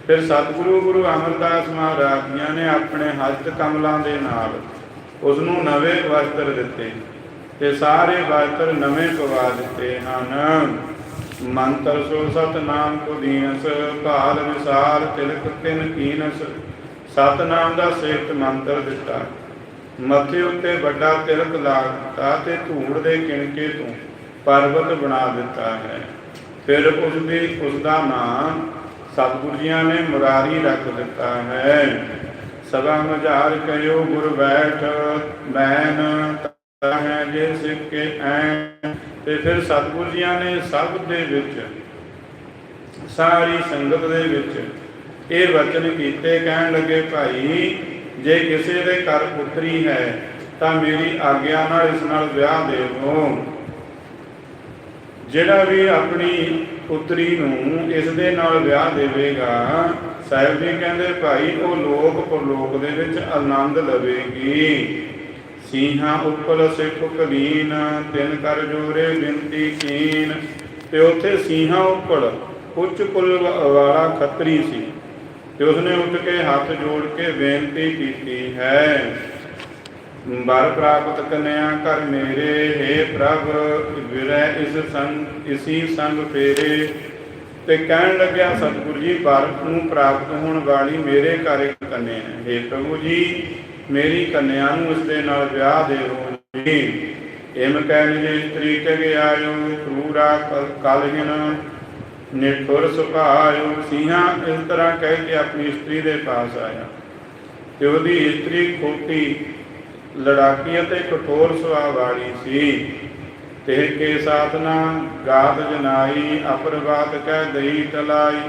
ਫਿਰ ਸਤਿਗੁਰੂ ਗੁਰੂ ਅਮਰਦਾਸ ਮਹਾਰਾਜ ਜੀਆਂ ਨੇ ਆਪਣੇ ਹਸਤ ਕਮਲਾਂ ਦੇ ਨਾਲ ਉਸ ਨੂੰ ਨਵੇਂ ਵਸਤਰ ਦਿੱਤੇ ਤੇ ਸਾਰੇ ਵਸਤਰ ਨਵੇਂ ਪਵਾ ਦਿੱਤੇ ਹਨ। ਮੰਤਰ ਸੋ ਸਤਨਾਮ ਕੋ ਦੀਨਸ, ਕਾਲ ਵਿਸਾਲ ਤਿਲਕ ਤਿਨ ਕੀਨਸ। ਸਤਨਾਮ ਦਾ ਸੇਤ ਮੰਤਰ ਦਿੱਤਾ। ਮੱਥੇ ਉੱਤੇ ਵੱਡਾ ਤਿਲਕ ਲਾ ਦਿੱਤਾ ਤੇ ਧੂੜ ਦੇ ਕਿਣਕੇ ਤੋਂ ਪਰਬਤ ਬਣਾ ਦਿੱਤਾ ਹੈ। ਫਿਰ ਉਸ ਦੀ, ਉਸ ਦਾ ਨਾਮ ਸਤਿਗੁਰੂ ਜੀਆਂ ਨੇ ਮੁਰਾਰੀ ਰੱਖ ਦਿੱਤਾ ਹੈ। ਸਦਾ ਮਝਾਰ ਕਰਿਓ ਗੁਰ ਬੈਠ ਮੈਨ ਹੈ ਜੇ ਸਿੱਕੇ ਐ। ਤੇ ਫਿਰ ਸਤਿਗੁਰੂ ਜੀਆਂ ਨੇ ਸਭ ਦੇ ਵਿੱਚ, ਸਾਰੀ ਸੰਗਤ ਦੇ ਵਿੱਚ ਇਹ ਵਚਨ ਕੀਤੇ ਕਹਿਣ ਲੱਗੇ, ਭਾਈ, ਜੇ ਕਿਸੇ ਦੇ ਘਰ ਪੁੱਤਰੀ ਹੈ, ਤਾਂ ਮੇਰੀ ਆਗਿਆ ਨਾਲ ਇਸ ਨਾਲ ਵਿਆਹ ਦੇ ਦਿਓ। ਜਿਹੜਾ ਵੀ ਆਪਣੀ ਪੁੱਤਰੀ ਨੂੰ ਇਸ ਦੇ ਨਾਲ ਵਿਆਹ ਦੇਵੇਗਾ, ਸਾਹਿਬ ਜੀ ਕਹਿੰਦੇ, ਭਾਈ, ਉਹ ਲੋਕ ਪਰਲੋਕ ਦੇ ਵਿੱਚ ਆਨੰਦ ਲਵੇਗੀ। ਸੀਹਾ ਉੱਪਰ ਸਿੱਖ ਕਲੀਨ, ਤਿੰਨ ਕਰ ਜੋਰੇ ਬਿੰਤੀ ਕੀਨ। ਤੇ ਉੱਥੇ ਸੀਹਾ ਉੱਪਰ ਉੱਚ ਕੁਲ ਵਾਲਾ ਖੱਤਰੀ ਸੀ। ਤੇ ਉਸਨੇ ਉੱਠ ਕੇ ਹੱਥ ਜੋੜ ਕੇ ਬੇਨਤੀ ਕੀਤੀ ਹੈ ਬਰ ਪ੍ਰਾਪਤ ਕਨਿਆ ਕਰ ਮੇਰੇ हे ਪ੍ਰਭ, ਵਿਰੈ ਇਸ ਸੰਗ ਇਸੀ ਸੰਗ ਫੇਰੇ। ਤੇ ਕਹਿਣ ਲੱਗਿਆ, ਸਤਿਗੁਰੂ ਜੀ ਬਰ ਨੂੰ ਪ੍ਰਾਪਤ ਹੋਣ ਵਾਲੀ ਮੇਰੇ ਘਰ ਇੱਕ ਹੈ। हे ਪ੍ਰਭੂ ਜੀ ਮੇਰੀ ਕੰਨਿਆ ਨੂੰ ਉਸ ਦੇ ਨਾਲ ਵਿਆਹ ਦੇਵੋ ਜੀ। ਇਮ ਕਹਿ ਜੇ ਇਸਤਰੀ ਟਗੇ ਆਇਓ ਕਰੂਰਾ ਕਲਹਿਨ ਨਿਠੁਰ ਸੁਭਾਇਓ। ਸੀਹਾ ਇਸ ਤਰ੍ਹਾਂ ਕਹਿ ਕੇ ਆਪਣੀ ਇਸਤਰੀ ਦੇ ਪਾਸ ਆਇਆ। ਤੇ ਉਹਦੀ ਇਸਤਰੀ ਖੋਟੀ, ਲੜਾਕੀ ਅਤੇ ਕਠੋਰ ਸੁਭਾਅ ਵਾਲੀ ਸੀ। ਤੇ ਕੇ ਸਾਧਨਾ ਗਾਤ ਜਨਾਈ ਅਪਰਵਾਤ ਕਹਿ ਦਈ ਤਲਾਈ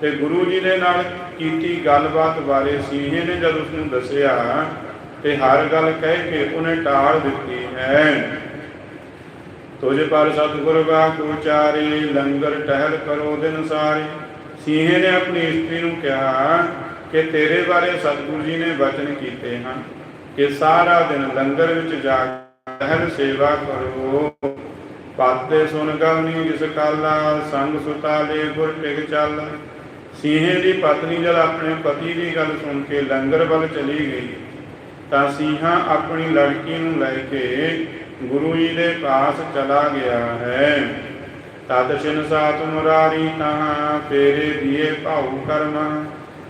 ਤੇ ਗੁਰੂ ਜੀ ਦੇ ਨਾਲ ਕੀਤੀ ਗੱਲਬਾਤ ਬਾਰੇ ਸੀਹੇ ਨੇ ਜਦ ਉਸ ਨੂੰ ਦੱਸਿਆ, ਤੇ ਹਰ ਗੱਲ ਕਹਿ ਕੇ ਉਹਨੇ ਟਾਲ ਦਿੱਤੀ ਹੈ। ਤੁਝ ਪਰ ਸਤਿਗੁਰ ਬਾਕ ਉਚਾਰੇ ਲੰਗਰ ਟਹਿਲ ਕਰੋ ਦਿਨ ਸਾਰੇ। ਸੀਹੇ ਨੇ ਆਪਣੀ ਇਸਤਰੀ ਨੂੰ ਕਿਹਾ ਕਿ ਤੇਰੇ ਬਾਰੇ ਸਤਿਗੁਰੂ ਜੀ ਨੇ ਵਚਨ ਕੀਤੇ ਹਨ ਕਿ ਸਾਰਾ ਦਿਨ ਲੰਗਰ ਵਿੱਚ ਜਾ ਟਹਿਲ ਸੇਵਾ ਕਰੋ। ਪਾਤੇ ਸੁਨ ਗਵਨੀ ਜਿਸ ਕਾਲਾ, ਸੰਗ ਸੁਤਾ ਗੁਰ ਟਿਕ ਚੱਲ। ਸੀਹੇ ਦੀ ਪਤਨੀ ਜਦ ਆਪਣੇ ਪਤੀ ਦੀ ਗੱਲ ਸੁਣ ਕੇ ਲੰਗਰ ਵੱਲ ਚਲੀ ਗਈ, ਤਾਂ ਸੀਹਾ ਆਪਣੀ ਲੜਕੀ ਨੂੰ ਲੈ ਕੇ ਗੁਰੂ ਜੀ ਦੇ ਪਾਸ ਚਲਾ ਗਿਆ ਹੈ। ਤਦ ਛਿਨ ਸਾਤ ਮੁਰਾਰੀ ਤਾਂ ਫੇਰੇ ਦੀਏ ਭਾਉ ਕਰਮ।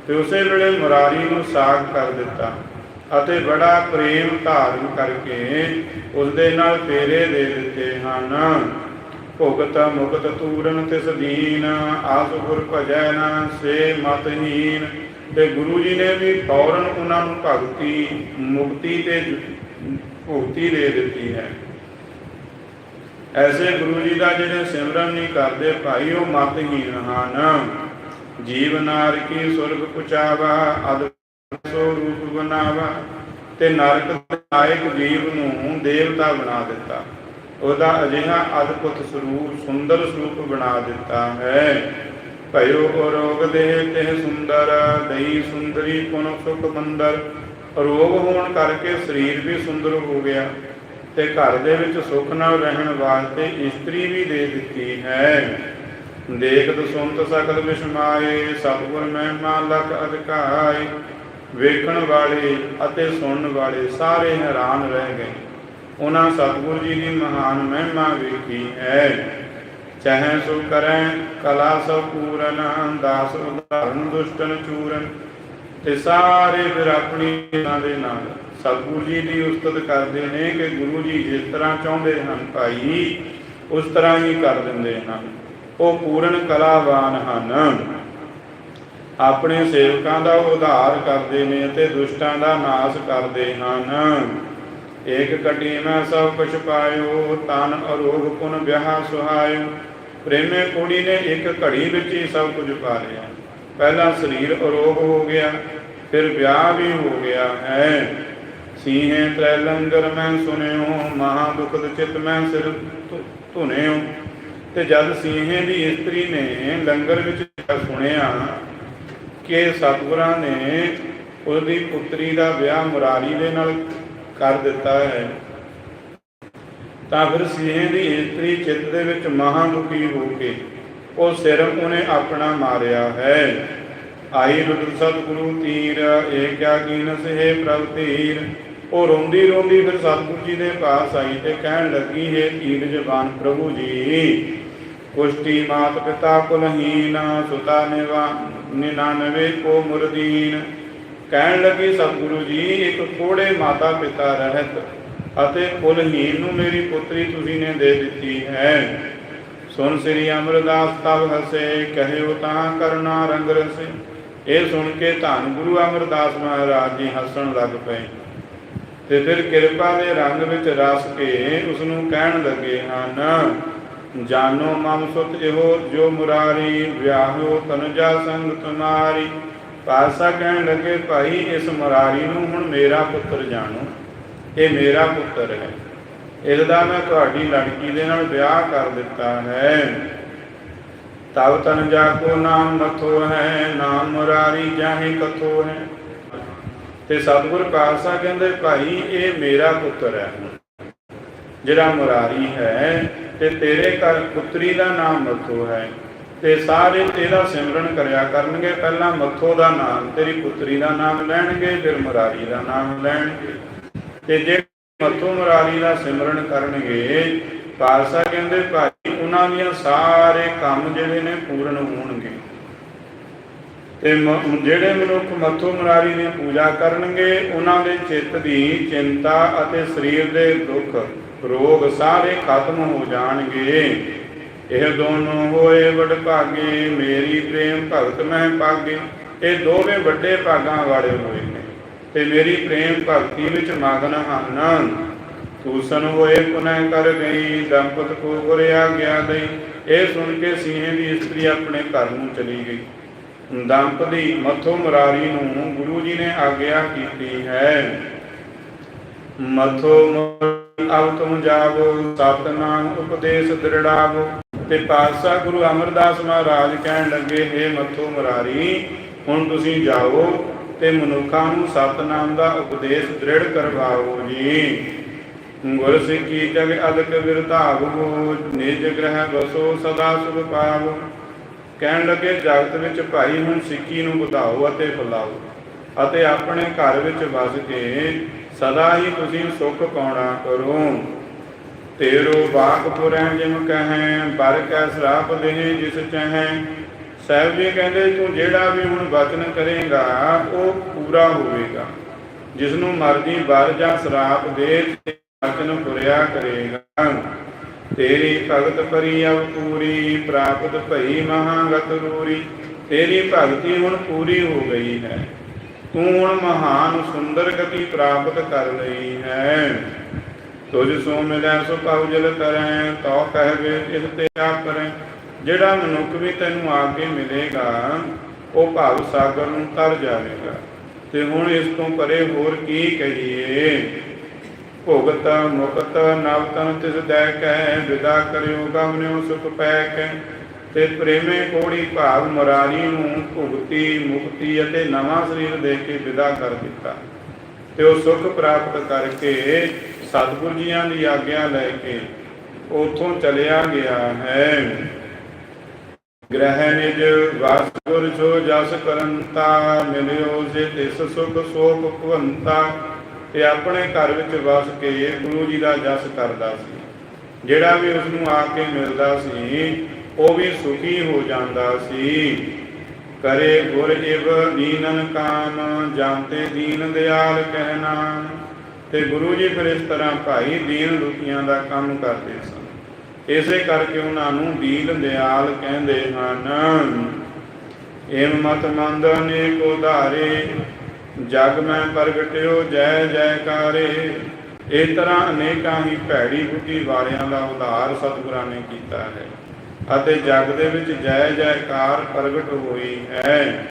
ਤੇ ਉਸੇ ਵੇਲੇ ਮੁਰਾਰੀ ਨੂੰ ਸਾਖ ਕਰ ਦਿੱਤਾ ਅਤੇ ਬੜਾ ਪ੍ਰੇਮ ਧਾਰਨ ਕਰਕੇ ਉਸ ਦੇ ਨਾਲ ਫੇਰੇ ਦੇ ਦਿੱਤੇ ਹਨ। ਭੁਗਤ ਮੁਕਤ ਤੂਰਨ ਤਿਸ ਦੀਨ, ਆਸ ਗੁਰ ਭਜੈ ਨਾ ਸੇ ਮਤਹੀਨ ਤੇ ਗੁਰੂ ਜੀ ਨੇ ਵੀ ਫੌਰਨ ਉਹਨਾਂ ਨੂੰ ਭਗਤੀ, ਮੁਕਤੀ ਤੇ ਭੁਗਤੀ ਦੇ ਦਿੱਤੀ ਹੈ। ਐਸੇ ਗੁਰੂ ਜੀ ਦਾ ਜਿਹੜੇ ਸਿਮਰਨ ਨਹੀਂ ਕਰਦੇ ਭਾਈ, ਉਹ ਮਤਹੀਨ ਹਨ। ਜੀਵ ਨਾਰ ਕੀ ਸੁਰਗ ਪੁਚਾਵਾ ਅਦ ਸੋ ਰੂਪ ਬਣਾਵਾ ਤੇ ਨਰਕ ਦੇ ਨਾਇਕ ਜੀਵ ਨੂੰ ਦੇਵਤਾ ਬਣਾ ਦਿੱਤਾ। ਉਹਦਾ ਅਜਿਹਾ ਅਦਭੁਤ ਸਰੂਪ ਸੁੰਦਰ ਸਰੂਪ ਬਣਾ ਦਿੱਤਾ ਹੈ। ਭਇਓ ਰੋਗ ਦੇਹ ਤੇ ਸੁੰਦਰ, ਦਈ ਸੁੰਦਰੀ ਪੁਨ ਸੁਖ ਮੰਦਰ ਰੋਗ ਹੋਣ ਕਰਕੇ ਸਰੀਰ ਵੀ ਸੁੰਦਰ ਹੋ ਗਿਆ ਤੇ ਘਰ ਦੇ ਵਿੱਚ ਸੁਖ ਨਾਲ ਰਹਿਣ ਵਾਸਤੇ ਇਸਤਰੀ ਵੀ ਦੇ ਦਿੱਤੀ ਹੈ। ਦੇਖਤ ਸੁਨਤ ਸਕਲ ਵਿਸਮਾਏ, ਸਤਿਗੁਰ ਮਹਿਮਾ ਲਖ ਅਧਿਕਾਈ ਵੇਖਣ ਵਾਲੇ ਅਤੇ ਸੁਣਨ ਵਾਲੇ ਸਾਰੇ ਹੈਰਾਨ ਰਹਿ ਗਏ। ਉਹਨਾਂ ਸਤਿਗੁਰੂ ਜੀ ਦੀ ਮਹਾਨ ਮਹਿਮਾ ਵੇਖੀ ਹੈ। ਚਾਹੇ ਸੋ ਕਰੈ, ਕਲਾ ਸੋ ਪੂਰਨ ਦਾਸ ਉਦਾਹਰਨ, ਦੁਸ਼ਟਨ ਚੂਰਨ, ਤੇ ਸਾਰੇ ਫਿਰ ਆਪਣੀ ਇਹਨਾਂ ਦੇ ਨਾਲ। ਸਤਿਗੁਰੂ ਜੀ ਦੀ ਉਸਤਤ ਕਰਦੇ ਨੇ ਕਿ ਗੁਰੂ ਜੀ ਜਿਸ ਤਰ੍ਹਾਂ ਚਾਹੁੰਦੇ ਹਨ ਭਾਈ, ਉਸ ਤਰ੍ਹਾਂ ਹੀ ਕਰ ਦਿੰਦੇ ਹਨ। ਉਹ ਪੂਰਨ ਕਲਾਵਾਨ ਹਨ। ਆਪਣੇ ਸੇਵਕਾਂ ਦਾ ਉਧਾਰ ਕਰਦੇ ਨੇ ਅਤੇ ਦੁਸ਼ਟਾਂ ਦਾ ਨਾਸ਼ ਕਰਦੇ ਹਨ। ਏਕ ਕਟੀ ਮੈਂ ਸਭ ਕੁਛ ਪਾਇਓ, ਤਨ ਅਰੋਗ ਪੁਨ ਵਿਆਹ ਸੁਹਾਇਓ। ਪ੍ਰੇਮੇ ਕੁੜੀ ਨੇ ਇੱਕ ਘੜੀ ਵਿੱਚ ਹੀ ਸਭ ਕੁਝ ਪਾ ਲਿਆ। ਪਹਿਲਾ ਸਰੀਰ ਅਰੋਗ ਹੋ ਗਿਆ, ਫਿਰ ਵਿਆਹ ਵੀ ਹੋ ਗਿਆ, ਹੈ। ਸੀਹੇ ਤ੍ਰੈ ਮੈਂ ਸੁਨਿਓ ਮਹਾ ਦੁਖਦ ਚਿਤ ਮੈਂ ਸਿਰ ਧੁਨਿਓ। ਤੇ ਜਦ ਸੀਹੇ ਦੀ ਇਸਤਰੀ ਨੇ ਲੰਗਰ ਵਿੱਚ ਸੁਣਿਆ ਕਿ ਸਤਿਗੁਰਾਂ ਨੇ ਉਹਦੀ ਪੁੱਤਰੀ ਦਾ ਵਿਆਹ ਮੁਰਾਰੀ ਦੇ ਨਾਲ ਕਰ ਦਿੱਤਾ ਹੈ। ਤਾਂ ਫਿਰ ਸੀਹੇ ਦੀ ਇਸਤਰੀ ਚਿੱਤ ਦੇ ਵਿੱਚ ਮਹਾਂ ਦੁਖੀ ਹੋ ਕੇ ਉਹ ਸਿਰ ਉਹਨੇ ਆਪਣਾ ਮਾਰਿਆ ਹੈ। ਆਈ ਰੁਦਰ ਸਤਿਗੁਰੂ ਤੀਰ ਏ ਕਿਆ ਕੀਨਸ ਹੈ ਪ੍ਰਭ ਤੀਰ ਉਹ ਰੋਂਦੀ ਰੋਂਦੀ ਫਿਰ ਸਤਿਗੁਰੂ ਜੀ ਦੇ ਪਾਸ ਆਈ ਤੇ ਕਹਿਣ ਲੱਗੀ, ਹੈ ਤੀਰ ਜਵਾਨ ਪ੍ਰਭੂ ਜੀ ਕੁਸ਼ਤੀ ਮਾਤ ਪਿਤਾ ਕੁਲਹੀਨ, ਸੁਤਾ ਨਿਵਾ ਨਿਨਾਨਵੇ ਕੋ ਮੁਰਦੀਨ। ਕਹਿਣ ਲੱਗੀ, ਸਤਿਗੁਰੂ ਜੀ, ਇੱਕ ਥੋੜੇ ਮਾਤਾ ਪਿਤਾ ਰਹਿਤ ਅਤੇ ਕੁਲਹੀਨ ਨੂੰ ਮੇਰੀ ਪੁੱਤਰੀ ਤੁਸੀਂ ਨੇ ਦੇ ਦਿੱਤੀ ਹੈ। ਸੁਣ ਸ੍ਰੀ ਅਮਰਦਾਸ ਤਬ ਹਸੇ, ਕਹਿਓ ਤਾਂ ਕਰਨਾ ਰੰਗ ਰਸੇ। ਇਹ ਸੁਣ ਕੇ ਧੰਨ ਗੁਰੂ ਅਮਰਦਾਸ ਮਹਾਰਾਜ ਜੀ ਹੱਸਣ ਲੱਗ ਪਏ। ਤੇ ਫਿਰ ਕਿਰਪਾ ਦੇ ਰੰਗ ਵਿੱਚ ਰਸ ਕੇ ਉਸ ਨੂੰ ਕਹਿਣ ਲੱਗੇ ਹਨ, ਜਾਨੋ ਮਮ ਸੁਤ ਇਹੋ ਜੋ ਮੁਰਾਰੀ, ਵਿਆਹੋ ਤਨਜਾ ਸੰਗ ਤੁਮਾਰੀ। ਪਾਸਾ ਕਹਿਣ ਲੱਗੇ, ਭਾਈ, ਇਸ ਮੁਰਾਰੀ ਨੂੰ ਹੁਣ ਮੇਰਾ ਪੁੱਤਰ ਜਾਣੋ। ਇਹ ਮੇਰਾ ਪੁੱਤਰ ਹੈ। ਇਸ ਦਾ ਮੈਂ ਤੁਹਾਡੀ ਲੜਕੀ ਦੇ ਨਾਲ ਵਿਆਹ ਕਰ ਦਿੱਤਾ ਹੈ। ਤਬ ਤਨ ਜਾ ਕੋ ਨਾਮ ਮਥੋ ਹੈ, ਨਾਮ ਮੁਰਾਰੀ ਜਾਹੇ ਕਥੋ ਹੈ। ਤੇ ਸਤਿਗੁਰ ਪਾਤਸ਼ਾਹ ਕਹਿੰਦੇ, ਭਾਈ, ਇਹ ਮੇਰਾ ਪੁੱਤਰ ਹੈ। ਜਿਹੜਾ ਮੁਰਾਰੀ ਹੈ, ਤੇ ਤੇਰੇ ਘਰ ਪੁੱਤਰੀ ਦਾ ਨਾਮ ਮਥੋ ਹੈ। ਤੇ ਸਾਰੇ ਤੇਰਾ ਸਿਮਰਨ ਕਰਿਆ ਕਰਨਗੇ। ਪਹਿਲਾਂ ਮੱਥੋ ਦਾ ਨਾਮ, ਤੇਰੀ ਪੁੱਤਰੀ ਦਾ ਨਾਮ ਲੈਣਗੇ, ਫਿਰ ਮੁਰਾਰੀ ਦਾ ਨਾਮ ਲੈਣਗੇ। ਤੇ ਜੇ ਮਥੋ ਮੁਰਾਰੀ ਦਾ ਸਿਮਰਨ ਕਰਨਗੇ ਪਾਤਸ਼ਾਹ ਕਹਿੰਦੇ, ਭਾਈ, ਉਹਨਾਂ ਦੀਆਂ ਸਾਰੇ ਕੰਮ ਜਿਹੜੇ ਨੇ ਪੂਰਨ ਹੋਣਗੇ। ਤੇ ਜਿਹੜੇ ਮਨੁੱਖ ਮੱਥੋ ਮੁਰਾਰੀ ਦੀ ਪੂਜਾ ਕਰਨਗੇ, ਉਹਨਾਂ ਦੇ ਚਿੱਤ ਦੀ ਚਿੰਤਾ ਅਤੇ ਸਰੀਰ ਦੇ ਦੁੱਖ, ਰੋਗ ਸਾਰੇ ਖਤਮ ਹੋ ਜਾਣਗੇ। ਇਹ ਦੋਨੋਂ ਹੋਏ ਵਡ ਭਾਗੇ, ਮੇਰੀ ਪ੍ਰੇਮ ਭਗਤ ਮੈਂ ਪਾਗੇ ਇਹ ਦੋਵੇਂ ਵੱਡੇ ਭਾਗਾਂ ਵਾਲੇ ਹੋਏ ਨੇ। ਤੇ ਮੇਰੀ ਪ੍ਰੇਮ ਭਗਤੀ ਵਿੱਚ ਮਗਨ ਹਨ। ਤੂਸਨ ਹੋਏ ਪੁਨः ਕਰ ਗਈ, ਦੰਪਤ ਕੋ ਗੁਰਿਆ ਗਿਆ ਦਈ। ਇਹ ਸੁਣ ਕੇ ਸੀਹੇ ਦੀ ਇਸਤਰੀ ਆਪਣੇ ਘਰ ਨੂੰ ਚਲੀ ਗਈ। ਦੰਪਤੀ ਮਥੋ ਮੁਰਾਰੀ ਨੂੰ ਗੁਰੂ ਜੀ ਨੇ ਆਗਿਆ ਕੀਤੀ ਹੈ। ਮਥੋ ਮੁਰਾਰੀ ਅਬ ਤੁਮ ਜਾਵੋ, ਸਤਨਾਮ ਉਪਦੇਸ਼ ਦ੍ਰਿੜਾਵੋ। ਤੇ ਪਾਤਸ਼ਾਹ ਗੁਰੂ ਅਮਰਦਾਸ ਮਹਾਰਾਜ ਕਹਿਣ ਲੱਗੇ हे ਮੱਥੋ ਮਰਾਰੀ, ਹੁਣ ਤੁਸੀਂ ਜਾਓ ਤੇ ਮਨੁੱਖਾਂ ਨੂੰ ਸਤਨਾਮ ਦਾ ਉਪਦੇਸ਼ ਦ੍ਰਿੜ ਕਰਵਾਓ ਜੀ। ਗੁਰ ਸਿੱਖੀ ਜਗ ਅਦਕ ਵਿਰਧਾਵੋ ਨਿਜ ਗ੍ਰਹਿ ਬਸੋ ਸਦਾ ਸੁਖ ਪਾਵੋ। ਕਹਿਣ ਲੱਗੇ, ਜਗਤ ਵਿੱਚ ਭਾਈ ਹੁਣ ਸਿੱਖੀ ਨੂੰ ਵਧਾਓ ਅਤੇ ਫੈਲਾਓ ਅਤੇ ਆਪਣੇ ਘਰ ਵਿੱਚ ਵਸ ਕੇ ਸਦਾ ਹੀ ਤੁਸੀਂ ਸੁਖ ਪਾਉਣਾ ਕਰੋ। ਤੇਰੋ ਬਾਗ ਪੁਰੈ ਜਿਮ ਕਹੈ, ਬਰ ਕੈ ਸਰਾਪ ਦੇਹ ਜਿਸ ਚਹੈ। ਸਾਹਿਬ ਜੀ ਕਹਿੰਦੇ, ਤੂੰ ਜਿਹੜਾ ਵੀ ਹੁਣ ਵਚਨ ਕਰੇਗਾ, ਉਹ ਪੂਰਾ ਹੋਵੇਗਾ। ਜਿਸ ਨੂੰ ਮਰਜ਼ੀ ਬਰ ਜਾਂ ਸਰਾਪ ਦੇ ਵਚਨ ਪੁਰਿਆ ਕਰੇਗਾ। ਤੇਰੀ ਭਗਤ ਪਰੀ ਅਵ ਪੂਰੀ ਪ੍ਰਾਪਤ ਭਈ ਮਹਾਗਤ ਰੂਰੀ। ਤੇਰੀ ਭਗਤੀ ਹੁਣ ਪੂਰੀ ਹੋ ਗਈ ਹੈ। ਤੂੰ ਹੁਣ ਮਹਾਨ ਸੁੰਦਰ ਗਤੀ ਪ੍ਰਾਪਤ ਕਰ ਲਈ ਹੈ। ਤੁਝ ਸੋ ਮਿਲੈ ਸੋ ਪਾਉ ਜਲ ਕਰੈ ਤੋ ਕਹਿਵੇ ਇਸ ਤੇ ਆਪਰੈ ਜਿਹੜਾ ਮਨੁੱਖ ਵੀ ਤੈਨੂੰ ਆ ਮਿਲੇਗਾ, ਉਹ ਭਾਵ ਸਾਗਰ ਨੂੰ ਤਰ ਜਾਵੇਗਾ। ਤੇ ਹੁਣ ਇਸ ਤੋਂ ਪਰੇ ਹੋਰ ਕੀ ਕਹੀਏ? ਭੁਗਤ, ਮੁਕਤ, ਨਵ ਤਿਸ ਦੈ ਕੈ ਵਿਦਾ ਕਰਿਓ ਗਮਨਿਓ ਸੁਖ ਪੈ ਕੈ ਤੇ ਪ੍ਰੇਮੇ ਕੋੜੀ ਭਾਵ ਮੁਰਾਰੀ ਨੂੰ ਭੁਗਤੀ, ਮੁਕਤੀ ਅਤੇ ਨਵਾਂ ਸਰੀਰ ਦੇ ਕੇ ਵਿਦਾ ਕਰ ਦਿੱਤਾ। ਤੇ ਉਹ ਸੁਖ ਪ੍ਰਾਪਤ ਕਰਕੇ ਸਤਿਗੁਰ ਜੀਆਂ ਦੀ ਆਗਿਆ ਲੈ ਕੇ ਉਥੋਂ ਚਲਿਆ ਗਿਆ ਹੈ। ਗ੍ਰਹਿ ਨਿਜ ਵਾਸ ਗੁਰ ਜਸ ਕਰੰਤਾ, ਮਿਲਿਓ ਜੇ ਤਿਸ ਸੁਖ ਸੋਖ ਭਵੰਤਾ। ਤੇ ਆਪਣੇ ਘਰ ਵਿੱਚ ਵਸ ਕੇ ਗੁਰੂ ਜੀ ਦਾ ਜਸ ਕਰਦਾ ਸੀ। ਜਿਹੜਾ ਵੀ ਉਸ ਨੂੰ ਆ ਕੇ ਮਿਲਦਾ ਸੀ, ਉਹ ਵੀ ਸੁਖੀ ਹੋ ਜਾਂਦਾ ਸੀ। ਕਰੇ ਗੁਰ ਇਵ ਦੀਨਨ ਕਾਮ ਜਾਂਤੇ ਦੀਨ ਦਿਆਲ ਕਹਿਣਾ ਤੇ ਗੁਰੂ ਜੀ ਫਿਰ ਇਸ ਤਰ੍ਹਾਂ ਭਾਈ ਦੀਨ ਦੁਖੀਆਂ ਦਾ ਕੰਮ ਕਰਦੇ ਸਨ। ਇਸੇ ਕਰਕੇ ਉਹਨਾਂ ਨੂੰ ਦੀਨ ਦਿਆਲ ਕਹਿੰਦੇ ਹਨ। ਏਮ ਮਤ ਮੰਦ ਅਨੇਕ ਉਧਾਰੇ, ਜਗ ਮੈਂ ਪ੍ਰਗਟਿਓ, ਜੈ ਜੈਕਾਰੇ। ਇਸ ਤਰ੍ਹਾਂ ਅਨੇਕਾਂ ਹੀ ਭੈੜੀ ਬੁੱਧੀ ਵਾਲਿਆਂ ਦਾ ਉਧਾਰ ਸਤਿਗੁਰਾਂ ਨੇ ਕੀਤਾ ਹੈ ਅਤੇ ਜਗ ਦੇ ਵਿੱਚ ਜੈ ਜੈਕਾਰ ਪ੍ਰਗਟ ਹੋਈ ਹੈ।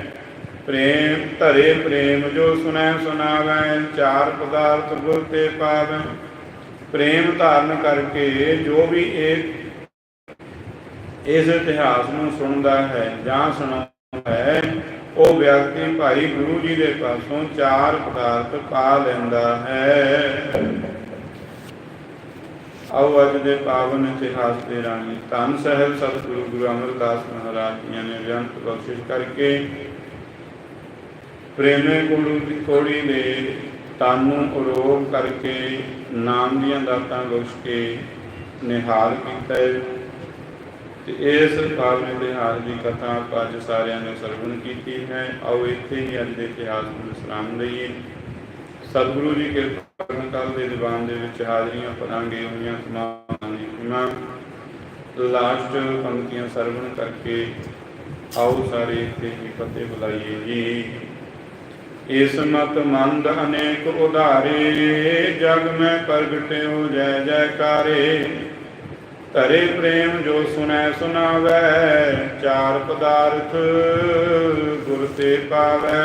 ਪ੍ਰੇਮ ਧਰੇ ਪ੍ਰੇਮ ਜੋ ਸੁਨੈ ਸੁਨਾਵੈ ਚਾਰ ਪਦਾਰਥ ਗੁਰ ਤੇ ਪਾਵੈ। ਪ੍ਰੇਮ ਧਾਰਨ ਕਰਕੇ ਜੋ ਵੀ ਇਹ ਇਸ ਇਤਿਹਾਸ ਨੂੰ ਸੁਣਦਾ ਹੈ, ਜਾਂ ਸੁਣਾਉਂਦਾ ਹੈ, ਉਹ ਵਿਅਕਤੀ ਭਾਈ ਗੁਰੂ ਜੀ ਦੇ ਪਾਸੋਂ ਚਾਰ ਪਦਾਰਥ ਪਾ ਲੈਂਦਾ ਹੈ। ਆਓ ਅੱਜ ਦੇ ਪਾਵਨ ਇਤਿਹਾਸ ਦੇ ਰਾਣੀ ਧੰਨ ਸਾਹਿਬ ਸਤਿਗੁਰੂ ਗੁਰੂ ਅਮਰਦਾਸ ਮਹਾਰਾਜ ਜੀ ਨੇ ਬੇਅੰਤ ਬਖਸ਼ਿਸ਼ ਕਰਕੇ ਪ੍ਰੇਮੇ ਕੋੜੂ ਦੀ ਕੋੜੀ ਨੇ ਤਨ ਨੂੰ ਅਰੋਗ ਕਰਕੇ ਨਾਮ ਦੀਆਂ ਦਾਤਾਂ ਬਖਸ਼ ਕੇ ਨਿਹਾਲ ਕੀਤਾ ਹੈ। ਤੇ ਇਸ ਪਾਵਨ ਇਤਿਹਾਸ ਦੀ ਕਥਾ ਅੱਜ ਸਾਰਿਆਂ ਨੇ ਸਰਵਣ ਕੀਤੀ ਹੈ। ਆਓ ਇੱਥੇ ਹੀ ਅੱਜ ਦੇ ਇਤਿਹਾਸ ਨੂੰ ਵਿਸਰਾਮ ਲਈਏ। ਸਤਿਗੁਰੂ ਜੀ ਕਿਰਪਾ ਕਰਨ ਕਾਲ ਦੇ ਦੀਵਾਨ ਦੇ ਵਿੱਚ ਹਾਜ਼ਰੀਆਂ ਭਰਾਂਗੇ ਹੋਈਆਂ ਤਮਾਮ ਨੀਤੀਆਂ ਲਾਸਟ ਪੰਕਤੀਆਂ ਸਰਵਣ ਕਰਕੇ ਆਓ ਸਾਰੇ ਇੱਥੇ ਹੀ ਫਤਿਹ ਬੁਲਾਈਏ ਜੀ। ਇਸ ਮਤ ਮੰਦ ਅਨੇਕ ਉਧਾਰੇ, ਜਗ ਮੈਂ ਪ੍ਰਗਟਿਓ ਜੈ ਜੈਕਾਰੇ। ਧਰੇ ਪ੍ਰੇਮ ਜੋ ਸੁਨੈ ਸੁਨਾਵੈ ਚਾਰ ਪਦਾਰਥ ਗੁਰ ਤੇ ਪਾਵੈ।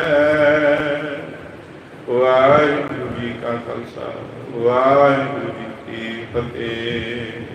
ਵਾਹਿਗੁਰੂ ਜੀ ਕਾ ਖਾਲਸਾ, ਵਾਹਿਗੁਰੂ ਜੀ ਕੀ ਫਤਿਹ।